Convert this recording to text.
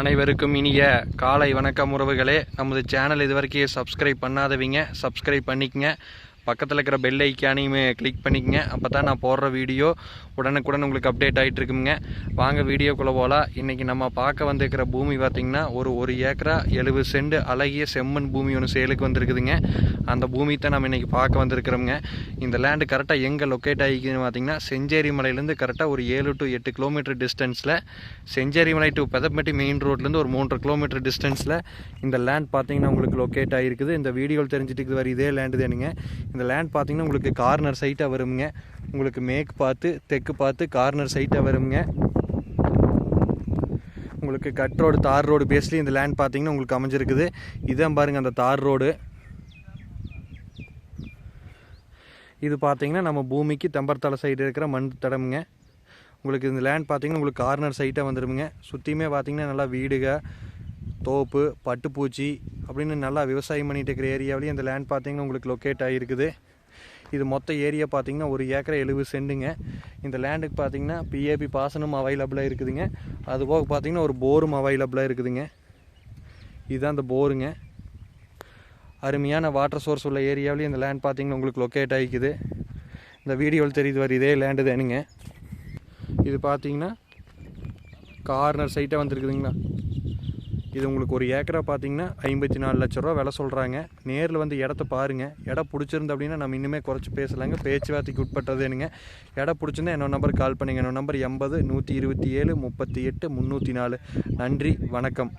அனைவருக்கும் இனிய காலை வணக்கம் உறவுகளே. நமது சேனல் இது வரைக்கும் சப்ஸ்கிரைப் பண்ணாதவங்க. சப்ஸ்கிரைப் பண்ணிக்கங்க. பக்கத்தில் இருக்கிற பெல் ஐக்கானையுமே கிளிக் பண்ணிக்கங்க. அப்போ தான் நான் போடுற வீடியோ உடனுக்குடன் உங்களுக்கு அப்டேட் ஆகிட்டு இருக்குங்க. வாங்க வீடியோக்குள்ளே போகலாம் இன்றைக்கி நம்ம பார்க்க வந்திருக்கிற பூமி பார்த்திங்கன்னா ஒரு ஒரு ஏக்கரா எழுபது சென்ட் அழகிய செம்மண் பூமி ஒன்று சேலுக்கு வந்திருக்குதுங்க. அந்த பூமி தான் நம்ம இன்றைக்கி பார்க்க வந்திருக்கிறோங்க இந்த லேண்டு கரெக்டாக எங்கே லொக்கேட் ஆகிக்குதுன்னு பார்த்திங்கன்னா செஞ்சேரி மலையிலேருந்து கரெக்டாக ஒரு ஏழு டு எட்டு கிலோமீட்டர் டிஸ்டன்ஸில் செஞ்சேரி மலை டு பெதப்பட்டி மெயின் ரோட்லேருந்து ஒரு மூன்றரை கிலோமீட்டர் டிஸ்டன்ஸில் இந்த லேண்ட் பார்த்தீங்கன்னா உங்களுக்கு லொக்கேட் ஆகிருக்குது. இந்த வீடியோவில் தெரிஞ்சுட்டு வர இதே லேண்டு தானுங்க. இந்த லேண்ட் பார்த்தீங்கன்னா உங்களுக்கு கார்னர் சைட்டாக வருங்க உங்களுக்கு மேற்கு பார்த்து தெற்கு பார்த்து கார்னர் சைட்டாக வருங்க உங்களுக்கு கட் ரோடு தார் ரோடு பேஸ்லேயும் இந்த லேண்ட் பார்த்தீங்கன்னா உங்களுக்கு அமைஞ்சிருக்குது. இதான் பாருங்கள் அந்த தார் ரோடு இது பார்த்தீங்கன்னா நம்ம பூமிக்கு தெம்பர்த்தலை சைடு இருக்கிற மண் தடமுங்க. உங்களுக்கு இந்த லேண்ட் பார்த்தீங்கன்னா உங்களுக்கு கார்னர் சைட்டாக வந்துடுங்க சுற்றியுமே பார்த்தீங்கன்னா நல்லா வீடுகள் தோப்பு பட்டுப்பூச்சி அப்படின்னு நல்லா விவசாயம் பண்ணிட்டு இருக்கிற ஏரியாவிலையும் இந்த லேண்ட் பார்த்தீங்கன்னா உங்களுக்கு லொக்கேட் ஆகிருக்குது இது மொத்த ஏரியா பார்த்தீங்கன்னா ஒரு ஏக்கரை எழுபது செண்டுங்க. இந்த லேண்டுக்கு பார்த்தீங்கன்னா பிஏபி பாசனம் அவைலபிளாக இருக்குதுங்க. அது போக பார்த்தீங்கன்னா ஒரு போரும் அவைலபிளாக இருக்குதுங்க. இதுதான் அந்த போருங்க அருமையான வாட்டர் சோர்ஸ் உள்ள ஏரியாவிலேயும் இந்த லேண்ட் பார்த்தீங்கன்னா உங்களுக்கு லொக்கேட் ஆகிக்குது. இந்த வீடியோவில் தெரியுது வர இதே லேண்டு தானுங்க. இது பார்த்தீங்கன்னா கார்னர் சைட்டாக வந்துருக்குதுங்களா? இது உங்களுக்கு ஒரு ஏக்கரா பார்த்தீங்கன்னா ஐம்பத்தி நாலு லட்ச ரூபா விலை சொல்கிறாங்க நேரில் வந்து இடத்த பாருங்கள் இடம் பிடிச்சிருந்து அப்படின்னா நம்ம இன்னுமே குறைச்சி பேசலாங்க. பேச்சுவார்த்தைக்கு உட்பட்டதுனுங்க இடம் பிடிச்சிருந்தா என்னோட நம்பர் கால் பண்ணுங்கள் என்னோட நம்பர் எண்பது நூற்றி இருபத்தி ஏழு முப்பத்தி எட்டு முந்நூற்றி நாலு. நன்றி. வணக்கம்.